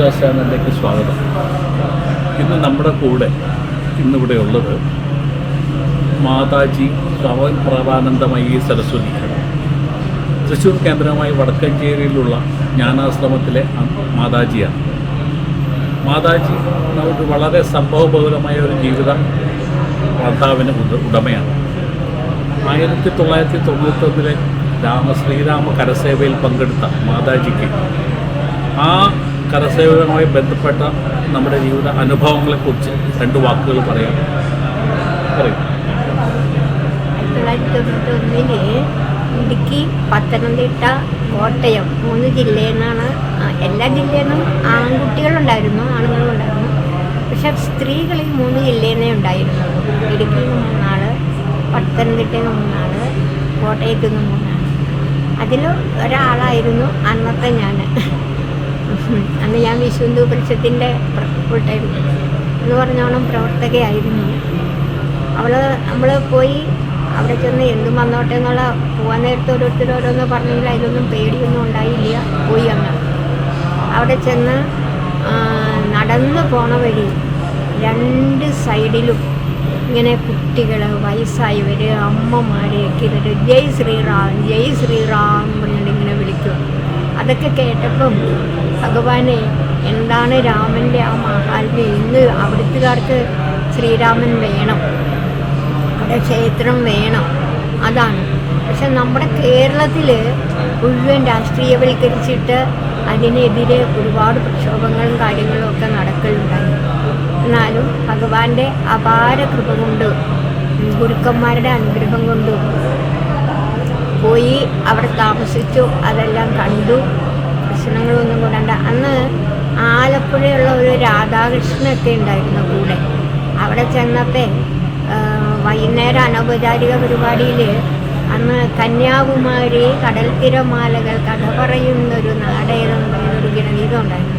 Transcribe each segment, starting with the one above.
ഈശ്വര ചാനലിലേക്ക് സ്വാഗതം. ഇന്ന് നമ്മുടെ കൂടെ ഇന്നിവിടെ ഉള്ളത് മാതാജി കവൻ പ്രഭാനന്ദമയി സരസ്വതി. തൃശ്ശൂർ കേന്ദ്രമായി വടക്കഞ്ചേരിയിലുള്ള ജ്ഞാനാശ്രമത്തിലെ മാതാജിയാണ്. മാതാജി നമുക്ക് വളരെ സംഭവബഹുലമായ ഒരു ജീവിത മാതാവിന് ഉട- ഉടമയാണ്. ആയിരത്തി തൊള്ളായിരത്തി തൊണ്ണൂറ്റൊന്നിലെ രാമ ശ്രീരാമ കരസേവയിൽ പങ്കെടുത്ത മാതാജിക്ക് ആ കരസേവയുമായി ബന്ധപ്പെട്ട നമ്മുടെ ജീവിത അനുഭവങ്ങളെക്കുറിച്ച് രണ്ട് വാക്കുകൾ പറയാം. ഇടുക്കി പത്തനംതിട്ട കോട്ടയം മൂന്ന് ജില്ലയിൽ നിന്നാണ് എല്ലാ ജില്ലയിൽ നിന്നും ആൺകുട്ടികളുണ്ടായിരുന്നു ആണുങ്ങളുണ്ടായിരുന്നു. പക്ഷെ സ്ത്രീകൾ ഈ മൂന്ന് ജില്ലയിൽ നിന്നേ ഉണ്ടായിരുന്നുള്ളൂ. ഇടുക്കിയിൽ നിന്ന് മൂന്നാൾ പത്തനംതിട്ടയിൽ നിന്ന് മൂന്നാൾ കോട്ടയത്തു നിന്ന് മൂന്നാൾ. അതിൽ ഒരാളായിരുന്നു അന്നത്തെ ഞാൻ അന്ന് ഞാൻ വിശ്വന്തു പരിഷത്തിന്റെ ഫുൾ ടൈം എന്ന് പറഞ്ഞോണം പ്രവർത്തകയായിരുന്നു അവൾ നമ്മൾ പോയി അവിടെ ചെന്ന് എന്തും വന്നോട്ടെ എന്നുള്ള പോകാൻ നേരത്തെ ഓരോരുത്തർ ഓരോന്ന് പറഞ്ഞെങ്കിൽ അതിലൊന്നും പേടിയൊന്നും ഉണ്ടായില്ല പോയി അന്ന്. അവിടെ ചെന്ന് നടന്ന് പോണ വഴി രണ്ട് സൈഡിലും ഇങ്ങനെ കുട്ടികൾ വയസ്സായവർ അമ്മമാരെയൊക്കെ എന്നിട്ട് ജയ് ശ്രീറാം ജയ് ശ്രീറാം പറഞ്ഞിട്ട് ഇങ്ങനെ വിളിക്കും അതൊക്കെ കേട്ടപ്പം ഭഗവാനെ എന്താണ് രാമന്റെ ആ മഹാത്മ്യം ഇന്ന് അവിടുത്തുകാർക്ക് ശ്രീരാമൻ വേണം. അവിടെ ക്ഷേത്രം വേണം. അതാണ്. പക്ഷെ നമ്മുടെ കേരളത്തിൽ മുഴുവൻ രാഷ്ട്രീയവൽക്കരിച്ചിട്ട് അതിനെതിരെ ഒരുപാട് പ്രക്ഷോഭങ്ങളും കാര്യങ്ങളും ഒക്കെ നടക്കലുണ്ടായി. എന്നാലും ഭഗവാന്റെ അപാര കൃപ കൊണ്ട് ഗുരുക്കന്മാരുടെ അനുഗ്രഹം കൊണ്ടും പോയി അവിടെ താമസിച്ചു അതെല്ലാം കണ്ടു. പ്രശ്നങ്ങളൊന്നും കൂടാണ്ട് അന്ന് ആലപ്പുഴയുള്ള ഒരു രാധാകൃഷ്ണനൊക്കെ ഉണ്ടായിരുന്നു കൂടെ. അവിടെ ചെന്നപ്പോൾ വൈകുന്നേരം അനൗപചാരിക പരിപാടിയിൽ അന്ന് കന്യാകുമാരി കടൽത്തിരമാലകൾ കഥ പറയുന്നൊരു നാടകം ഒരു ഗണഗീതം ഉണ്ടായിരുന്നു.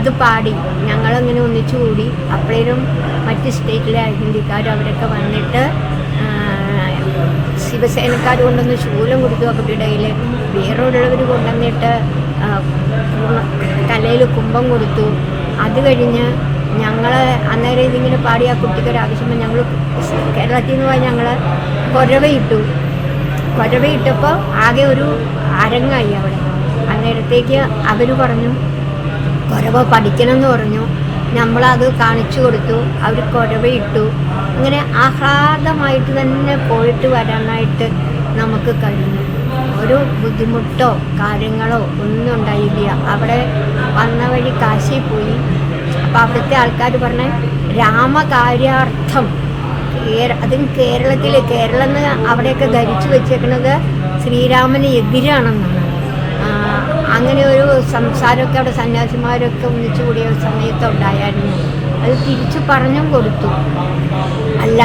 അത് പാടി ഞങ്ങളങ്ങനെ ഒന്നിച്ചു കൂടി. അപ്പോഴും മറ്റ് സ്റ്റേറ്റിലെ ഹിന്ദിക്കാർ അവരൊക്കെ വന്നിട്ട് ശിവസേനക്കാർ കൊണ്ടുവന്ന് ശൂലം കൊടുത്തു അവരുടെ ഇടയിൽ വേറെ വേറെയുള്ളവർ കൊണ്ടുവന്നിട്ട് തലയിൽ കുംഭം കൊടുത്തു. അത് കഴിഞ്ഞ് ഞങ്ങൾ അന്നേരം ഇതിങ്ങനെ പാടി ആ കുട്ടിക്കൊരു ആവശ്യമ്പോൾ ഞങ്ങൾ കേരളത്തിൽ നിന്ന് പോയി ഞങ്ങൾ കുരവയിട്ടു കുരവയിട്ടപ്പോൾ ആകെ ഒരു അരങ്ങായി അവിടെ. അന്നേരത്തേക്ക് അവർ പറഞ്ഞു കുരവ പഠിക്കണം എന്ന് പറഞ്ഞു. നമ്മളത് കാണിച്ചു കൊടുത്തു. അവർ കുരവയിട്ടു അങ്ങനെ ആഹ്ലാദമായിട്ട് തന്നെ പോയിട്ട് വരാനായിട്ട് നമുക്ക് കഴിഞ്ഞു. ഒരു ബുദ്ധിമുട്ടോ കാര്യങ്ങളോ ഒന്നും ഉണ്ടായില്ല. അവിടെ വന്ന വഴി കാശി പോയി. അപ്പം അവിടുത്തെ ആൾക്കാർ പറഞ്ഞ രാമകാര്യാർത്ഥം. കേര അതും കേരളത്തിൽ കേരളം എന്ന് അവിടെയൊക്കെ ധരിച്ചു വെച്ചേക്കുന്നത് ശ്രീരാമന് എതിരാണെന്നാണ്. അങ്ങനെ ഒരു സംസാരമൊക്കെ അവിടെ സന്യാസിമാരൊക്കെ ഒന്നിച്ചു കൂടിയ സമയത്ത് ഉണ്ടായിരുന്നു. അത് തിരിച്ചു പറഞ്ഞും കൊടുത്തു. അല്ല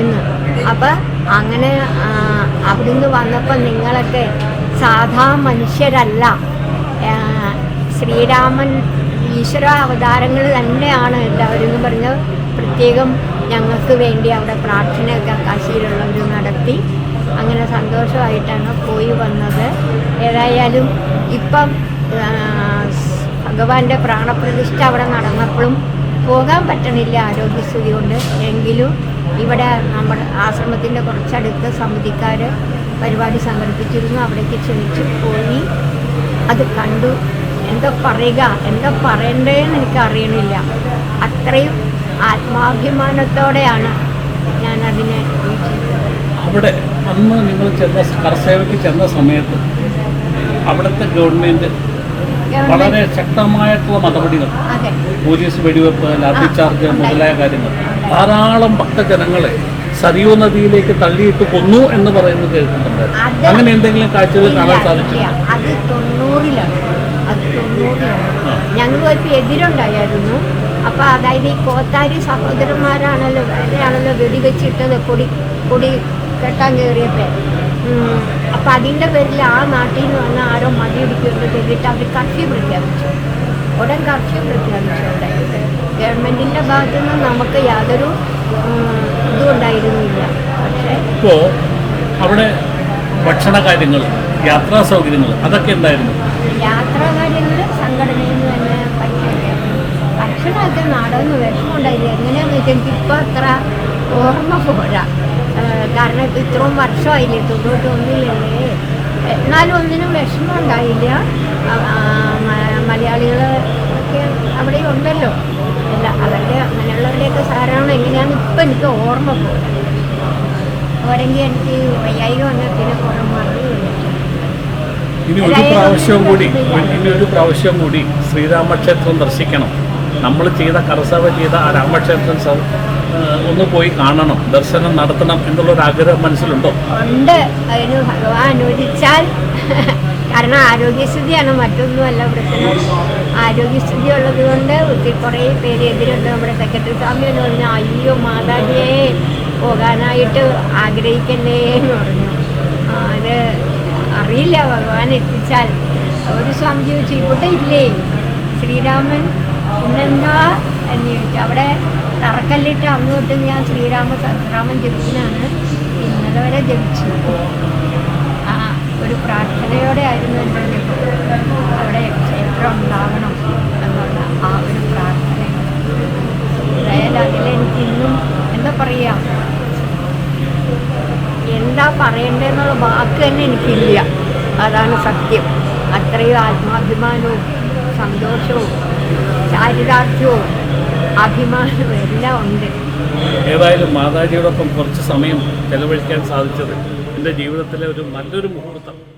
എന്ന്. അപ്പം അങ്ങനെ അവിടുന്ന് വന്നപ്പോൾ നിങ്ങളൊക്കെ സാധാ മനുഷ്യരല്ല. ശ്രീരാമൻ ഈശ്വര അവതാരങ്ങൾ തന്നെയാണ് എല്ലാവരും എന്ന് പറഞ്ഞ് പ്രത്യേകം ഞങ്ങൾക്ക് വേണ്ടി അവിടെ പ്രാർത്ഥനയൊക്കെ കാശിയിലുള്ളവർ നടത്തി. അങ്ങനെ സന്തോഷമായിട്ടാണ് പോയി വന്നത്. ഏതായാലും ഇപ്പം ഭഗവാന്റെ പ്രാണപ്രതിഷ്ഠ അവിടെ നടന്നപ്പോഴും പോകാൻ പറ്റണില്ല ആരോഗ്യസ്ഥിതി കൊണ്ട്. എങ്കിലും ഇവിടെ നമ്മുടെ ആശ്രമത്തിന്റെ കുറച്ചടുത്ത് സമിതിക്കാർ പരിപാടി സംഘടിപ്പിച്ചിരുന്നു. അവിടേക്ക് ക്ഷണിച്ചു പോയി. അത് കണ്ടു. എന്താ പറയുക? എന്താ പറയണ്ടേന്ന് എനിക്ക് അറിയണില്ല. അത്രയും ആത്മാഭിമാനത്തോടെയാണ് ഞാൻ അതിനെ അവിടെ അന്ന് നിങ്ങൾ ചെന്ന കർഷകർക്ക് ചെന്ന സമയത്ത് അവിടുത്തെ ഗവൺമെന്റ് വളരെ ശക്തമായിട്ടുള്ള നടപടികൾ പോലീസ് വെടിവെപ്പ് ലാത്തി ചാർജ് മുതലായ കാര്യങ്ങൾ. ധാരാളം ഭക്തജനങ്ങളെ സരിയൂ നദിയിലേക്ക് തള്ളിയിട്ട് കൊന്നു എന്ന് പറയുന്നത് കേൾക്കുന്നുണ്ട്. അങ്ങനെ എന്തെങ്കിലും കാഴ്ചകൾ കാണാൻ സാധിച്ചു. അത് തൊണ്ണൂറിലാണ്. അത് തൊണ്ണൂറിലാണ്. ഞങ്ങൾ ഇപ്പോൾ എതിരുണ്ടായിരുന്നു. അപ്പോൾ അതായത് ഈ കോത്താരി സഹോദരന്മാരാണല്ലോ വേറെയാണല്ലോ വെടിവെച്ചിട്ടത് കൊടി കൊടി കെട്ടാൻ കയറിയപ്പോൾ അപ്പം അതിന്റെ പേരിൽ ആ നാട്ടിൽ നിന്ന് വന്ന ആരോ മതിയിടിക്കുന്നത് കേട്ടിട്ട് അവർ കർഫ്യൂ പ്രഖ്യാപിച്ചു. ഉടൻ കർഫ്യൂ പ്രഖ്യാപിച്ചു അവിടെ. ഗവൺമെന്റിന്റെ ഭാഗത്തു നിന്ന് നമുക്ക് യാതൊരു ഇതും ഉണ്ടായിരുന്നില്ല പക്ഷേ ഇപ്പോ ഭക്ഷണ കാര്യങ്ങൾ യാത്രാ സൗകര്യങ്ങൾ അതൊക്കെ എന്തായിരുന്നു? യാത്രാ കാര്യങ്ങൾ സംഘടനയിൽ നിന്ന് തന്നെ ഭക്ഷണമൊക്കെ നാടകം വിഷമമുണ്ടായിരുന്നു എങ്ങനെയാന്ന് വെച്ചാൽ എനിക്ക് ഇപ്പൊ അത്ര ഓർമ്മ പോരാ. കാരണം ഇപ്പൊ ഇത്രയും വർഷമായില്ലേ തൊണ്ണൂറ്റി ഒന്നിലല്ലേ? എന്നാലും ഒന്നിനും വിഷമം ഉണ്ടായില്ല മലയാളികൾ ഒക്കെ അവിടെ ഉണ്ടല്ലോ. അല്ല അവരുടെ അങ്ങനെയുള്ളവരുടെയൊക്കെ സാരാണ് എങ്ങനെയാണെന്ന് ഇപ്പം എനിക്ക് ഓർമ്മ പോരാ അവരെങ്കിൽ എനിക്ക് വയ്യായികം എന്നതിനെ പിന്നെ കുറേ ഇനി ഒരു പ്രാവശ്യം കൂടി ഇനി ഒരു പ്രാവശ്യം കൂടി ശ്രീരാമക്ഷേത്രം ദർശിക്കണം. നമ്മൾ ചെയ്ത കർസവ ചെയ്ത ആ രാമക്ഷേത്രം ഒന്ന് പോയി കാണണം. ദർശനം നടത്തണം എന്നുള്ളൊരു ആഗ്രഹം മനസ്സിലുണ്ടോ? ഉണ്ട്. അതിന് ഭഗവാൻ അനുവദിച്ചാൽ കാരണം ആരോഗ്യസ്ഥിതിയാണ് മറ്റൊന്നുമല്ല പ്രശ്നം ആരോഗ്യസ്ഥിതി ഉള്ളത് കൊണ്ട് ഒത്തിരി കുറേ പേര് എതിരുണ്ട് നമ്മുടെ സെക്രട്ടറി സ്വാമി എന്ന് പറഞ്ഞു അയ്യോ മാതാജിയെ പോകാനായിട്ട് ആഗ്രഹിക്കല്ലേ? എന്ന് പറഞ്ഞു. അത് അറിയില്ല ഭഗവാൻ എത്തിച്ചാൽ. ഒരു സ്വാമി ചോദിച്ചു ഇല്ലേ? ശ്രീരാമൻ ഇന്നെന്താ? എന്ന് ചോദിച്ചു. അവിടെ തറക്കല്ലിട്ട് അങ്ങോട്ട് ഞാൻ ശ്രീരാമ രാമൻ ജപിച്ചിനാണ് ഇന്നലെ വരെ ജപിച്ചു ഒരു പ്രാർത്ഥനയോടെ ആയിരുന്നു എന്റെ. അവിടെ ക്ഷേത്രം ഉണ്ടാവണം എന്നുള്ള ആ ഒരു പ്രാർത്ഥന. അതായത് അതിലെനിക്ക് ഇന്നും എന്താ പറയുക എന്താ പറയണ്ടെന്നുള്ള വാക്ക് തന്നെ എനിക്കില്ല. അതാണ് സത്യം. അത്രയും ആത്മാഭിമാനവും സന്തോഷവും ചാരിതാർത്ഥ്യവും അഭിമാനവും എല്ലാം ഉണ്ട്. ഏതായാലും മാതാജിയോടൊപ്പം കുറച്ച് സമയം ചെലവഴിക്കാൻ സാധിച്ചത് എന്റെ ജീവിതത്തിലെ ഒരു നല്ലൊരു മുഹൂർത്തം.